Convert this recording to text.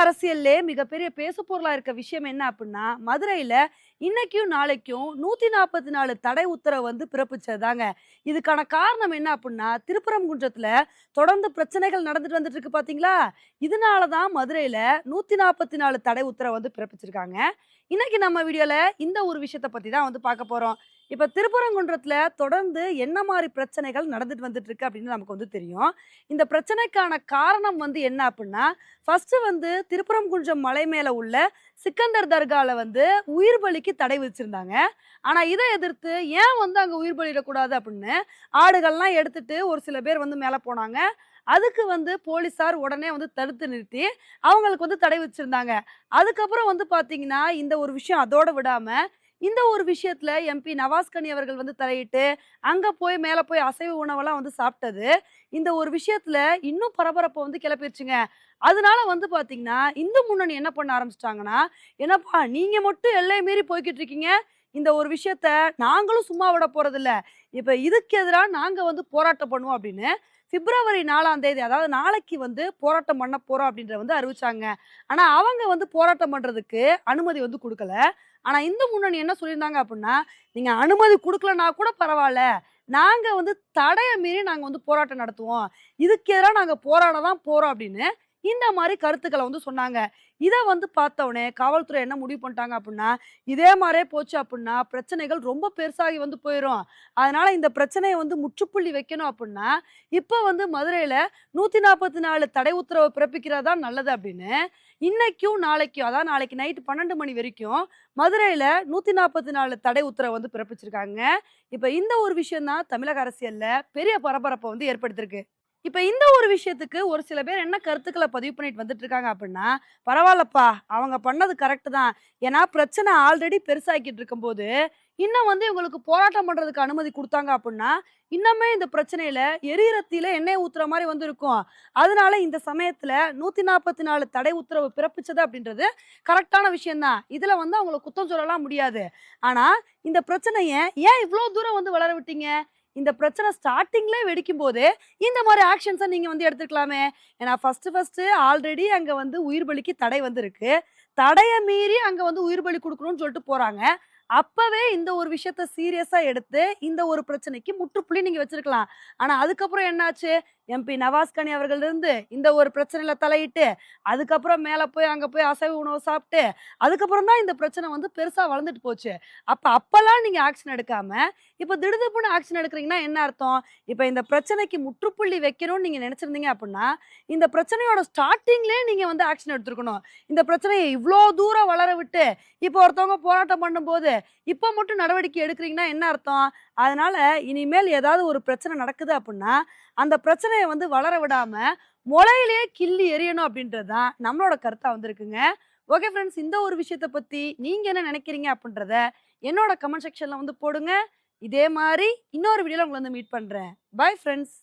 அரசியல்லே மிகப்பெரிய பேசு பொருளாக இருக்க விஷயம் என்ன அப்படின்னா மதுரையில் இன்னைக்கும் நாளைக்கும் நூத்தி நாற்பத்தி நாலு தடை உத்தரவு வந்து பிறப்பிச்சதுதாங்க. இதுக்கான காரணம் என்ன அப்படின்னா திருப்பரங்குன்றத்துல தொடர்ந்து பிரச்சனைகள் நடந்துட்டு வந்துட்டு இருக்கு பாத்தீங்களா? இதனாலதான் மதுரையில நூத்தி நாற்பத்தி நாலு தடை உத்தரவு வந்து பிறப்பிச்சிருக்காங்க. இன்னைக்கு நம்ம வீடியோல இந்த ஒரு விஷயத்த பத்தி தான் வந்து பார்க்க போறோம். இப்ப திருப்பரங்குன்றத்துல தொடர்ந்து என்ன மாதிரி பிரச்சனைகள் நடந்துட்டு வந்துட்டு இருக்கு அப்படின்னு நமக்கு வந்து தெரியும். இந்த பிரச்சனைக்கான காரணம் வந்து என்ன அப்படின்னா ஃபர்ஸ்ட் வந்து திருப்பரங்குன்றம் மலை மேல உள்ள சிக்கந்தர் தர்கால வந்து உயிர் பலிக்கு தடை வச்சுருந்தாங்க ஆனா இதை எதிர்த்து ஏன் வந்து அங்க உயிர் பலியிடக்கூடாது அப்படின்னு ஆடுகள்லாம் எடுத்துட்டு ஒரு சில பேர் வந்து மேல போனாங்க. அதுக்கு வந்து போலீஸார் உடனே வந்து தடுத்து நிறுத்தி அவங்களுக்கு வந்து தடை வச்சிருந்தாங்க அதுக்கப்புறம் வந்து பாத்தீங்கன்னா இந்த ஒரு விஷயம் அதோட விடாம இந்த ஒரு விஷயத்துல எம்பி நவாஸ்கனி அவர்கள் வந்து தலையிட்டு அங்க போய் மேல போய் அசைவ உணவெல்லாம் வந்து சாப்பிட்டது. இந்த ஒரு விஷயத்துல இன்னும் பரபரப்பை வந்து கிளப்பிடுச்சுங்க அதனால வந்து பாத்தீங்கன்னா இந்து முன்னணி என்ன பண்ண ஆரம்பிச்சிட்டாங்கன்னா என்னப்பா நீங்க மட்டும் எல்லை மீறி போய்கிட்டு இருக்கீங்க. இந்த ஒரு விஷயத்த நாங்களும் சும்மா விட போறதில்ல. இப்ப இதுக்கு எதிராக நாங்க வந்து போராட்டம் பண்ணுவோம் அப்படின்னு பிப்ரவரி நாலாம் தேதி அதாவது நாளைக்கு வந்து போராட்டம் பண்ண போறோம் அப்படின்றத வந்து அறிவிச்சாங்க. ஆனா அவங்க வந்து போராட்டம் பண்றதுக்கு அனுமதி வந்து கொடுக்கல. ஆனா இந்து முன்னணி என்ன சொல்லியிருந்தாங்க அப்படின்னா நீங்க அனுமதி கொடுக்கலன்னா கூட பரவாயில்ல. நாங்க வந்து தடையை மீறி நாங்க வந்து போராட்டம் நடத்துவோம். இதுக்கு எதிராக நாங்க போராட தான் போறோம் அப்படின்னு இந்த மாதிரி கருத்துக்களை வந்து சொன்னாங்க. இதை வந்து பார்த்தவொடனே காவல்துறை என்ன முடிவு பண்ணிட்டாங்க அப்படின்னா இதே மாதிரியே போச்சு அப்படின்னா பிரச்சனைகள் ரொம்ப பெருசாகி வந்து போயிடும் அதனால இந்த பிரச்சனையை வந்து முற்றுப்புள்ளி வைக்கணும் அப்படின்னா இப்போ வந்து மதுரையில் நூற்றி நாற்பத்தி நாலு தடை உத்தரவு பிறப்பிக்கிறதா நல்லது அப்படின்னு இன்னைக்கும் நாளைக்கும் அதான் நாளைக்கு நைட்டு பன்னெண்டு மணி வரைக்கும் மதுரையில் நூற்றி நாற்பத்தி நாலு தடை உத்தரவு வந்து பிறப்பிச்சிருக்காங்க. இப்போ இந்த ஒரு விஷயம் தான் தமிழக அரசியலில் பெரிய பரபரப்பை வந்து ஏற்படுத்திருக்கு. இப்போ இந்த ஒரு விஷயத்துக்கு ஒரு சில பேர் என்ன கருத்துக்களை பதிவு பண்ணிட்டு வந்துட்டு இருக்காங்க அப்படின்னா பரவாயில்லப்பா அவங்க பண்ணது கரெக்டு தான். ஏன்னா பிரச்சனை ஆல்ரெடி பெருசாக்கிட்டு இருக்கும்போது இன்னும் வந்து இவங்களுக்கு போராட்டம் பண்றதுக்கு அனுமதி கொடுத்தாங்க அப்படின்னா இன்னுமே இந்த பிரச்சனையில எரியிறத்தில எண்ணெய் ஊத்துற மாதிரி வந்து இருக்கும் அதனால இந்த சமயத்துல நூத்தி நாற்பத்தி நாலு தடை உத்தரவு பிறப்பிச்சது அப்படின்றது கரெக்டான விஷயம்தான் இதுல வந்து அவங்களை குத்தம் சொல்லலாம் முடியாது. ஆனா இந்த பிரச்சனையை ஏன் இவ்வளோ தூரம் வந்து வளர விட்டீங்க? இந்த பிரச்சனை ஸ்டார்டிங்ல வெடிக்கும் போது இந்த மாதிரி ஆக்ஷன்ஸை நீங்க வந்து எடுத்துக்கலாமே ஏன்னா ஃபர்ஸ்ட் ஃபர்ஸ்ட் ஆல்ரெடி அங்க வந்து உயிர் பலிக்கு தடை வந்திருக்கு. தடையை மீறி அங்க வந்து உயிர் பலி கொடுக்கணும்னு சொல்லிட்டு போறாங்க. அப்பவே இந்த ஒரு விஷயத்த சீரியஸா எடுத்து இந்த ஒரு பிரச்சனைக்கு முற்றுப்புள்ளி நீங்க வச்சிருக்கலாம். ஆனா அதுக்கப்புறம் என்னாச்சு? எம்பி நவாஸ்கனி அவர்கள் இருந்து இந்த ஒரு பிரச்சனையில தலையிட்டு அதுக்கப்புறம் மேலே போய் அங்கே போய் அசைவ உணவு சாப்பிட்டு அதுக்கப்புறம் தான் இந்த பிரச்சனை வந்து பெருசாக வளர்ந்துட்டு போச்சு. அப்போ அப்போல்லாம் நீங்கள் ஆக்ஷன் எடுக்காமல் இப்போ திடுதிப்புன்னு ஆக்ஷன் எடுக்கிறீங்கன்னா என்ன அர்த்தம்? இப்போ இந்த பிரச்சனைக்கு முற்றுப்புள்ளி வைக்கணும்னு நீங்கள் நினச்சிருந்தீங்க அப்படின்னா இந்த பிரச்சனையோட ஸ்டார்டிங்லேயே நீங்கள் வந்து ஆக்ஷன் எடுத்துருக்கணும். இந்த பிரச்சனையை இவ்வளோ தூரம் வளர விட்டு இப்போ ஒருத்தவங்க போராட்டம் பண்ணும்போது இப்போ மட்டும் நடவடிக்கை எடுக்கிறீங்கன்னா என்ன அர்த்தம்? அதனால் இனிமேல் ஏதாவது ஒரு பிரச்சனை நடக்குது அப்படின்னா அந்த பிரச்சனை பிரச்சனையை வந்து வளர விடாம முளையிலேயே கிள்ளி எறியணும் அப்படின்றது தான் நம்மளோட கருத்தா வந்திருக்குங்க. ஓகே ஃப்ரெண்ட்ஸ் இந்த ஒரு விஷயத்தை பத்தி நீங்க என்ன நினைக்கிறீங்க அப்படின்றத என்னோட கமெண்ட் செக்ஷன்ல வந்து போடுங்க. இதே மாதிரி இன்னொரு வீடியோல உங்களை வந்து மீட் பண்றேன். Bye friends